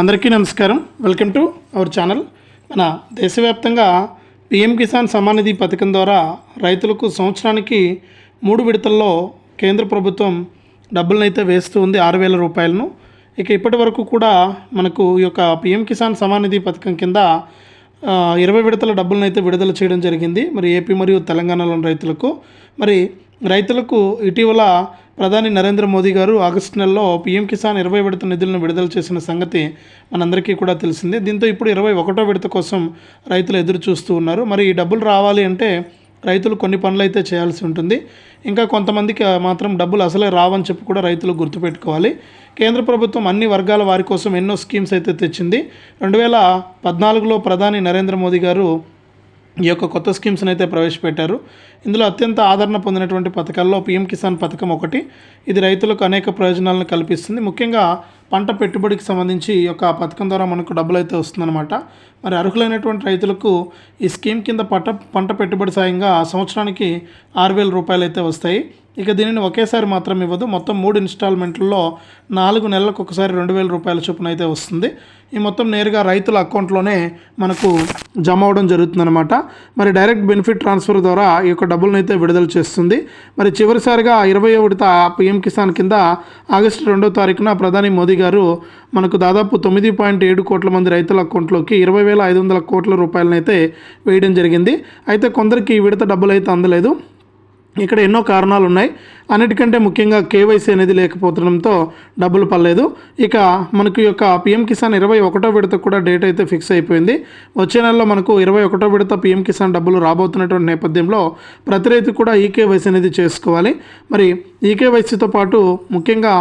అందరికీ నమస్కారం. Welcome to our channel. మన దేశవ్యాప్తంగా పిఎం కిసాన్ సమానిధి నిధి పథకం ద్వారా రైతులకు సంవత్సరానికి మూడు విడతల్లో కేంద్ర ప్రభుత్వం డబ్బులను అయితే వేస్తూ ఉంది ఆరు వేల రూపాయలను. ఇక ఇప్పటి వరకు కూడా మనకు ఈ యొక్క పిఎం కిసాన్ సమానిధి నిధి పథకం కింద ఇరవై విడతల డబ్బులను అయితే విడుదల చేయడం జరిగింది. మరి ఏపీ మరియు తెలంగాణలోని రైతులకు. మరి రైతులకు ఇటీవల ప్రధాని నరేంద్ర మోదీ గారు ఆగస్టు నెలలో పీఎం కిసాన్ ఇరవై విడత నిధులను విడుదల చేసిన సంగతి మనందరికీ కూడా తెలిసిందే. దీంతో ఇప్పుడు ఇరవై ఒకటో విడత కోసం రైతులు ఎదురు చూస్తూ ఉన్నారు. మరి ఈ డబ్బులు రావాలి అంటే రైతులు కొన్ని పనులు అయితే చేయాల్సి ఉంటుంది. ఇంకా కొంతమందికి మాత్రం డబ్బులు అసలే రావని చెప్పి కూడా రైతులు గుర్తుపెట్టుకోవాలి. కేంద్ర ప్రభుత్వం అన్ని వర్గాల వారి కోసం ఎన్నో స్కీమ్స్ అయితే తెచ్చింది. రెండు వేల పద్నాలుగులో ప్రధాని నరేంద్ర మోదీ గారు ఈ యొక్క కొత్త స్కీమ్స్ని అయితే ప్రవేశపెట్టారు. ఇందులో అత్యంత ఆదరణ పొందినటువంటి పథకాల్లో పీఎం కిసాన్ పథకం ఒకటి. ఇది రైతులకు అనేక ప్రయోజనాలను కల్పిస్తుంది. ముఖ్యంగా పంట పెట్టుబడికి సంబంధించి ఈ యొక్క పథకం ద్వారా మనకు డబ్బులు అయితే వస్తుందన్నమాట. మరి అర్హులైనటువంటి రైతులకు ఈ స్కీమ్ కింద పంట పంట పెట్టుబడి సాయంగా సంవత్సరానికి ఆరు వేల రూపాయలు అయితే వస్తాయి. ఇక దీనిని ఒకేసారి మాత్రం ఇవ్వదు. మొత్తం మూడు ఇన్స్టాల్మెంట్లలో నాలుగు నెలలకు ఒకసారి రెండు వేల రూపాయల చొప్పున అయితే వస్తుంది. ఈ మొత్తం నేరుగా రైతుల అకౌంట్లోనే మనకు జమ అవడం జరుగుతుందన్నమాట. మరి డైరెక్ట్ బెనిఫిట్ ట్రాన్స్ఫర్ ద్వారా ఈ యొక్క డబ్బులను అయితే విడుదల చేస్తుంది. మరి చివరిసారిగా ఇరవై ఒకటి పిఎం కిసాన్ కింద ఆగస్టు రెండో తారీఖున ప్రధాని మోదీ గారు మనకు దాదాపు తొమ్మిది పాయింట్ ఏడు కోట్ల మంది రైతుల అకౌంట్లోకి ఇరవై వేల ఐదు వందల కోట్ల రూపాయలనైతే వేయడం జరిగింది. అయితే కొందరికి ఈ విడత డబ్బులు అయితే అందలేదు. ఇక్కడ ఎన్నో కారణాలు ఉన్నాయి అన్నిటికంటే ముఖ్యంగా కేవైసీ అనేది లేకపోవడంతో డబ్బులు పడలేదు. ఇక మనకు యొక్క పిఎం కిసాన్ ఇరవై ఒకటో విడత కూడా డేట్ అయితే ఫిక్స్ అయిపోయింది. వచ్చే నెలలో మనకు ఇరవై ఒకటో విడత పిఎం కిసాన్ డబ్బులు రాబోతున్నటువంటి నేపథ్యంలో ప్రతి రైతు కూడా ఈకేవైసీ అనేది చేసుకోవాలి. మరి ఈకేవైసీతో పాటు ముఖ్యంగా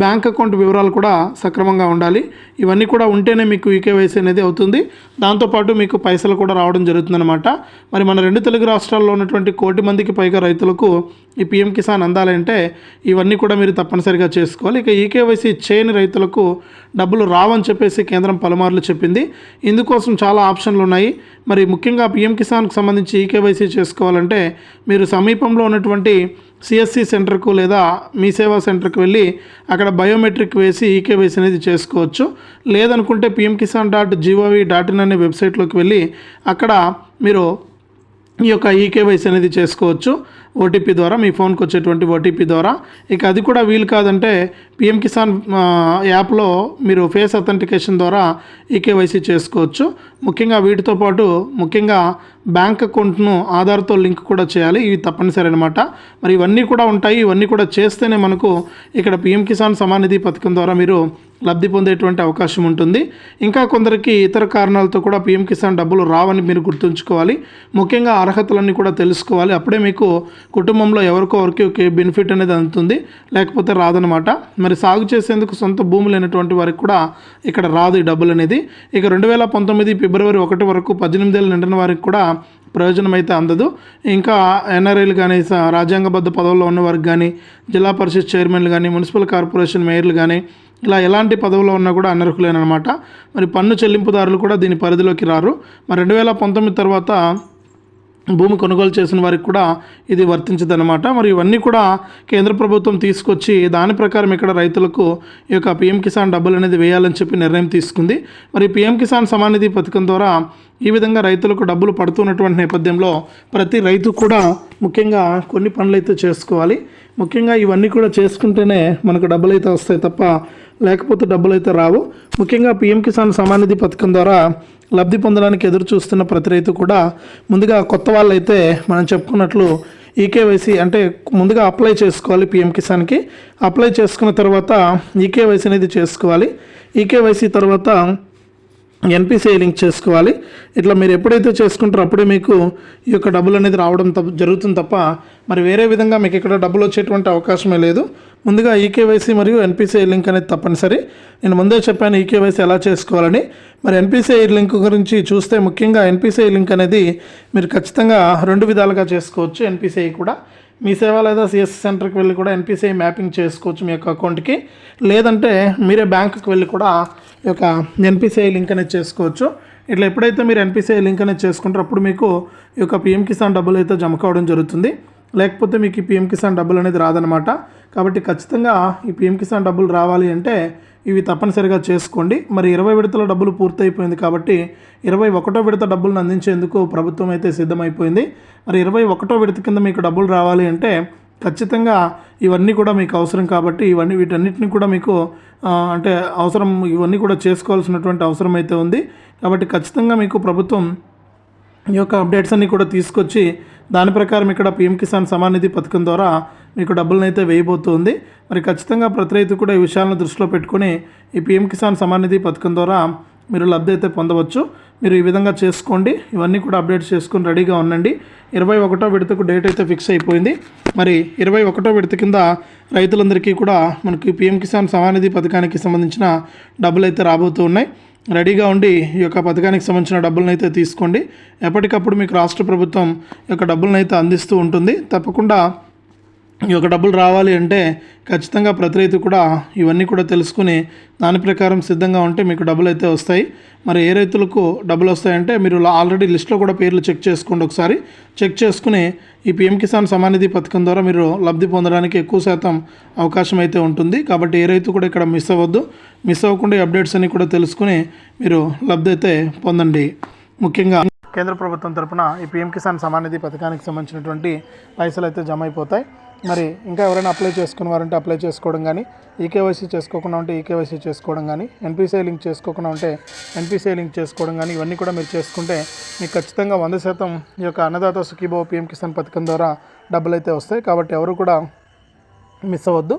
బ్యాంక్ అకౌంట్ వివరాలు కూడా సక్రమంగా ఉండాలి. ఇవన్నీ కూడా ఉంటేనే మీకు ఈకేవైసీ అనేది అవుతుంది. దాంతోపాటు మీకు పైసలు కూడా రావడం జరుగుతుందన్నమాట. మరి మన రెండు తెలుగు రాష్ట్రాల్లో ఉన్నటువంటి కోటి మందికి పైగా రైతులకు ఈ పిఎం కిసాన్ అందాలంటే ఇవన్నీ కూడా మీరు తప్పనిసరిగా చేసుకోవాలి. ఇక ఈకేవైసీ చేయని రైతులకు డబ్బులు రావని చెప్పేసి కేంద్రం పలుమార్లు చెప్పింది. ఇందుకోసం చాలా ఆప్షన్లు ఉన్నాయి. మరి ముఖ్యంగా పిఎం కిసాన్కి సంబంధించి ఈకేవైసీ చేసుకోవాలంటే మీరు సమీపంలో ఉన్నటువంటి సిఎస్సి సెంటర్కు లేదా మీ సేవా సెంటర్కి వెళ్ళి అక్కడ బయోమెట్రిక్ వేసి ఈకేవైసీ అనేది చేసుకోవచ్చు. లేదనుకుంటే PM Kisan dot GOV dot in అనే వెబ్సైట్లోకి వెళ్ళి అక్కడ మీరు ఈ యొక్క ఈకేవైసీ అనేది చేసుకోవచ్చు. ఓటీపీ ద్వారా మీ ఫోన్కి వచ్చేటువంటి ఓటీపీ ద్వారా. ఇక అది కూడా వీలు కాదంటే పిఎం కిసాన్ యాప్లో మీరు ఫేస్ అథెంటికేషన్ ద్వారా ఈకేవైసీ చేసుకోవచ్చు. ముఖ్యంగా వీటితో పాటు ముఖ్యంగా బ్యాంక్ అకౌంట్ను ఆధార్తో లింక్ కూడా చేయాలి. ఇవి తప్పనిసరి అనమాట మరి ఇవన్నీ కూడా ఉంటాయి. ఇవన్నీ కూడా చేస్తేనే మనకు ఇక్కడ పిఎం కిసాన్ సమానిధి పథకం ద్వారా మీరు లబ్ధి పొందేటువంటి అవకాశం ఉంటుంది. ఇంకా కొందరికి ఇతర కారణాలతో కూడా పిఎం కిసాన్ డబ్బులు రావని మీరు గుర్తుంచుకోవాలి. ముఖ్యంగా అర్హతలన్నీ కూడా తెలుసుకోవాలి. అప్పుడే మీకు కుటుంబంలో ఎవరికో వరకు బెనిఫిట్ అనేది అందుతుంది. లేకపోతే రాదనమాట మరి సాగు చేసేందుకు సొంత భూమి లేనటువంటి వారికి కూడా ఇక్కడ రాదు ఈ డబ్బులు అనేది. ఇక రెండు వేల పంతొమ్మిది ఫిబ్రవరి ఒకటి వరకు పద్దెనిమిదేళ్ళు నిండిన వారికి కూడా ప్రయోజనం అయితే అందదు. ఇంకా ఎన్ఆర్ఐలు కానీ స- రాజ్యాంగబద్ధ పదవుల్లో ఉన్న వారికి కానీ జిల్లా పరిషత్ చైర్మన్లు కానీ మున్సిపల్ కార్పొరేషన్ మేయర్లు కానీ ఇలా ఎలాంటి పదవులో ఉన్నా కూడా అనర్హులేనమాట మరి పన్ను చెల్లింపుదారులు కూడా దీని పరిధిలోకి రారు. మరి రెండు వేల పంతొమ్మిది తర్వాత భూమి కొనుగోలు చేసిన వారికి కూడా ఇది వర్తించదనమాట మరి ఇవన్నీ కూడా కేంద్ర ప్రభుత్వం తీసుకొచ్చి దాని ప్రకారం ఇక్కడ రైతులకు ఈ యొక్క పిఎం కిసాన్ డబ్బులు అనేది వేయాలని చెప్పి నిర్ణయం తీసుకుంది. మరి పిఎం కిసాన్ సమానిధి పథకం ద్వారా ఈ విధంగా రైతులకు డబ్బులు పడుతున్నటువంటి నేపథ్యంలో ప్రతి రైతు కూడా ముఖ్యంగా కొన్ని పనులు అయితే చేసుకోవాలి. ముఖ్యంగా ఇవన్నీ కూడా చేసుకుంటేనే మనకు డబ్బులు అయితే వస్తాయి తప్ప లేకపోతే డబ్బులు అయితే రావు. ముఖ్యంగా పిఎం కిసాన్ సమాన్ నిధి పథకం ద్వారా లబ్ధి పొందడానికి ఎదురు చూస్తున్న ప్రతి రైతు కూడా ముందుగా కొత్త వాళ్ళైతే మనం చెప్పుకున్నట్లు ఈకేవైసీ అంటే ముందుగా అప్లై చేసుకోవాలి పిఎం కిసాన్కి. అప్లై చేసుకున్న తర్వాత ఈకేవైసీ అనేది చేసుకోవాలి. ఈకేవైసీ తర్వాత ఎన్పిసిఐ లింక్ చేసుకోవాలి. ఇట్లా మీరు ఎప్పుడైతే చేసుకుంటారో అప్పుడే మీకు ఈ యొక్క డబ్బులు అనేది రావడం తప్ప జరుగుతుంది తప్ప మరి వేరే విధంగా మీకు ఇక్కడ డబ్బులు వచ్చేటువంటి అవకాశమే లేదు. ముందుగా ఈకేవైసీ మరియు ఎన్పిసిఐ లింక్ అనేది తప్పనిసరి. నేను ముందే చెప్పాను ఈకేవైసీ ఎలా చేసుకోవాలని. మరి ఎన్పిసిఐ లింక్ గురించి చూస్తే ముఖ్యంగా ఎన్పిసిఐ లింక్ అనేది మీరు ఖచ్చితంగా రెండు విధాలుగా చేసుకోవచ్చు. ఎన్పిసిఐ కూడా మీ సేవ లేదా సిఎస్ సెంటర్కి వెళ్ళి కూడా ఎన్పిసిఐ మ్యాపింగ్ చేసుకోవచ్చు మీ యొక్క అకౌంట్కి. లేదంటే మీరే బ్యాంకుకి వెళ్ళి కూడా ఈ యొక్క ఎన్పిసిఐ లింక్ అనేది చేసుకోవచ్చు. ఇట్లా ఎప్పుడైతే మీరు ఎన్పిసిఐ లింక్ అనేది చేసుకుంటారో అప్పుడు మీకు ఈ యొక్క పిఎం కిసాన్ డబ్బులు అయితే జమ కావడం జరుగుతుంది. లేకపోతే మీకు ఈ పిఎం కిసాన్ డబ్బులు అనేది రాదనమాట కాబట్టి ఖచ్చితంగా ఈ పిఎం కిసాన్ డబ్బులు రావాలి అంటే ఇవి తప్పనిసరిగా చేసుకోండి. మరి ఇరవై విడతల డబ్బులు పూర్తయిపోయింది కాబట్టి ఇరవై ఒకటో విడత డబ్బులను అందించేందుకు ప్రభుత్వం అయితే సిద్ధమైపోయింది. మరి ఇరవై ఒకటో విడత కింద మీకు డబ్బులు రావాలి అంటే ఖచ్చితంగా ఇవన్నీ కూడా మీకు అవసరం కాబట్టి ఇవన్నీ వీటన్నిటిని కూడా మీకు అంటే అవసరం ఇవన్నీ కూడా చేసుకోవాల్సినటువంటి అవసరం అయితే ఉంది. కాబట్టి ఖచ్చితంగా మీకు ప్రభుత్వం ఈ యొక్క అప్డేట్స్ అన్నీ కూడా తీసుకొచ్చి దాని ప్రకారం ఇక్కడ పిఎం కిసాన్ సమాన్ నిధి పథకం ద్వారా మీకు డబ్బులను అయితే వేయబోతుంది. మరి ఖచ్చితంగా ప్రతి రైతు కూడా ఈ విషయాలను దృష్టిలో పెట్టుకొని ఈ పిఎం కిసాన్ సమాన్ నిధి పథకం ద్వారా మీరు లబ్ధి అయితే పొందవచ్చు. మీరు ఈ విధంగా చేసుకోండి. ఇవన్నీ కూడా అప్డేట్ చేసుకుని రెడీగా ఉండండి. ఇరవై ఒకటో విడతకు డేట్ అయితే ఫిక్స్ అయిపోయింది. మరి ఇరవై ఒకటో విడత కింద రైతులందరికీ కూడా మనకి పిఎం కిసాన్ సమానిధి పథకానికి సంబంధించిన డబ్బులు అయితే రాబోతూ ఉన్నాయి. రెడీగా ఉండి ఈ యొక్క పథకానికి సంబంధించిన డబ్బులను అయితే తీసుకోండి. ఎప్పటికప్పుడు మీకు రాష్ట్ర ప్రభుత్వం ఈ యొక్క డబ్బులను అయితే అందిస్తూ ఉంటుంది. తప్పకుండా ఈ యొక్క డబ్బులు రావాలి అంటే ఖచ్చితంగా ప్రతి రైతు కూడా ఇవన్నీ కూడా తెలుసుకుని దాని ప్రకారం సిద్ధంగా ఉంటే మీకు డబ్బులు అయితే వస్తాయి. మరి ఏ రైతులకు డబ్బులు వస్తాయంటే మీరు ఆల్రెడీ లిస్ట్లో కూడా పేర్లు చెక్ చేసుకోండి ఒకసారి. చెక్ చేసుకుని ఈ పిఎం కిసాన్ సమానిధి పథకం ద్వారా మీరు లబ్ధి పొందడానికి ఎక్కువ శాతం అవకాశం అయితే ఉంటుంది. కాబట్టి ఏ రైతు కూడా ఇక్కడ మిస్ అవ్వద్దు. మిస్ అవ్వకుండా ఈ అప్డేట్స్ అన్ని కూడా తెలుసుకుని మీరు లబ్ధి అయితే పొందండి. ముఖ్యంగా కేంద్ర ప్రభుత్వం తరపున ఈ పిఎం కిసాన్ సమానిధి పథకానికి సంబంధించినటువంటి పైసలు అయితే జమ అయిపోతాయి. మరి ఇంకా ఎవరైనా అప్లై చేసుకున్నవారంటే అప్లై చేసుకోవడం కానీ ఈకేవైసీ చేసుకోకుండా ఉంటే ఈకేవైసీ చేసుకోవడం కానీ ఎన్పిసిఐ లింక్ చేసుకోకుండా ఉంటే ఎన్పిసిఐ లింక్ చేసుకోవడం కానీ ఇవన్నీ కూడా మీరు చేసుకుంటే మీకు ఖచ్చితంగా వంద శాతం ఈ యొక్క అన్నదాత సుఖీభావ పిఎం కిసాన్ పథకం ద్వారా డబ్బులు అయితే వస్తాయి. కాబట్టి ఎవరు కూడా మిస్ అవ్వద్దు.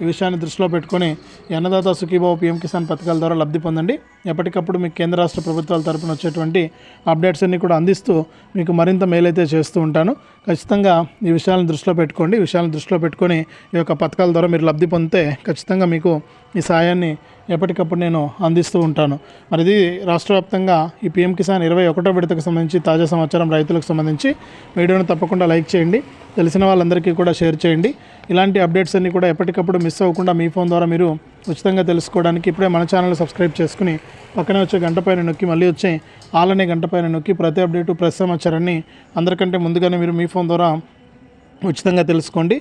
ఈ విషయాన్ని దృష్టిలో పెట్టుకొని అన్నదాత సుఖీబాబు పీఎం కిసాన్ పథకాల ద్వారా లబ్ధి పొందండి. ఎప్పటికప్పుడు మీకు కేంద్ర రాష్ట్ర ప్రభుత్వాల తరపున వచ్చేటువంటి అప్డేట్స్ అన్ని కూడా అందిస్తూ మీకు మరింత మేలైతే చేస్తూ ఉంటాను. ఖచ్చితంగా ఈ విషయాలను దృష్టిలో పెట్టుకోండి. ఈ విషయాలను దృష్టిలో పెట్టుకొని ఈ యొక్క పథకాల ద్వారా మీరు లబ్ధి పొందితే ఖచ్చితంగా మీకు ఈ సాయాన్ని ఎప్పటికప్పుడు నేను అందిస్తూ ఉంటాను. మరి ఇది రాష్ట్ర వ్యాప్తంగా ఈ పీఎం కిసాన్ ఇరవై ఒకటో విడతకు సంబంధించి తాజా సమాచారం రైతులకు సంబంధించి వీడియోను తప్పకుండా లైక్ చేయండి. తెలిసిన వాళ్ళందరికీ కూడా షేర్ చేయండి. ఇలాంటి అప్డేట్స్ అన్నీ కూడా ఎప్పటికప్పుడు మిస్ అవ్వకుండా మీ ఫోన్ ద్వారా మీరు ఉచితంగా తెలుసుకోవడానికి ఇప్పుడే మన ఛానల్ సబ్స్క్రైబ్ చేసుకుని పక్కనే వచ్చే గంట పైన నొక్కి మళ్ళీ వచ్చే ఆలనే గంట పైన నొక్కి ప్రతి అప్డేటు ప్రతి సమాచారాన్ని అందరికంటే ముందుగానే మీరు మీ ఫోన్ ద్వారా ఉచితంగా తెలుసుకోండి.